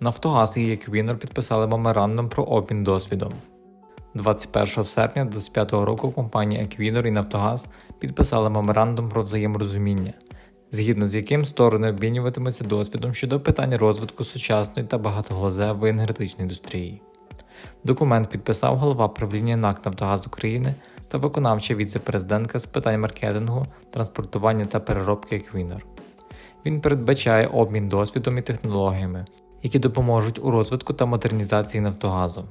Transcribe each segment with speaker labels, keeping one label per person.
Speaker 1: Нафтогаз і Еквінор підписали меморандум про обмін досвідом. 21 серпня 2025 року компанії Еквінор і Нафтогаз підписали меморандум про взаєморозуміння, згідно з яким сторони обмінюватимуться досвідом щодо питань розвитку сучасної та багатоглазевої енергетичної індустрії. Документ підписав голова правління НАК Нафтогаз України та виконавча віце-президентка з питань маркетингу, транспортування та переробки Еквінор. Він передбачає обмін досвідом і технологіями, які допоможуть у розвитку та модернізації Нафтогазу.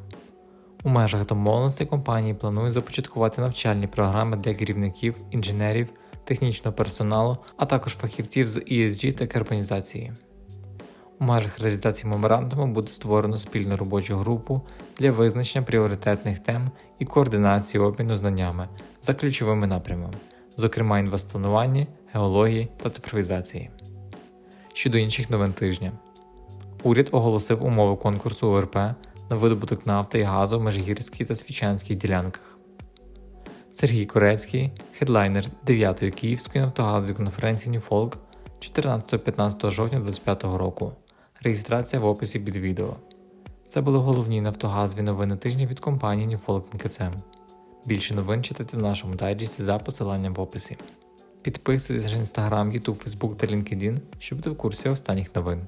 Speaker 1: У межах домовленостей компанії планують започаткувати навчальні програми для керівників, інженерів, технічного персоналу, а також фахівців з ESG та карбонізації. У межах реалізації меморандуму буде створено спільну робочу групу для визначення пріоритетних тем і координації обміну знаннями за ключовими напрямами, зокрема інвестплануванні, геології та цифровізації. Щодо інших новин тижня, уряд оголосив умови конкурсу УРП на видобуток нафти і газу в Межгірській та Свічанських ділянках. Сергій Корецький, хедлайнер 9-ї Київської нафтогазової конференції Ньюфолк 14-15 жовтня 2025 року. Реєстрація в описі під відео. Це були головні нафтогазові новини тижня від компанії Ньюфолк НКЦМ. Більше новин читайте в нашому дайджесті за посиланням в описі. Підписуйтесь на Instagram, YouTube, Facebook та LinkedIn, щоб бути в курсі останніх новин.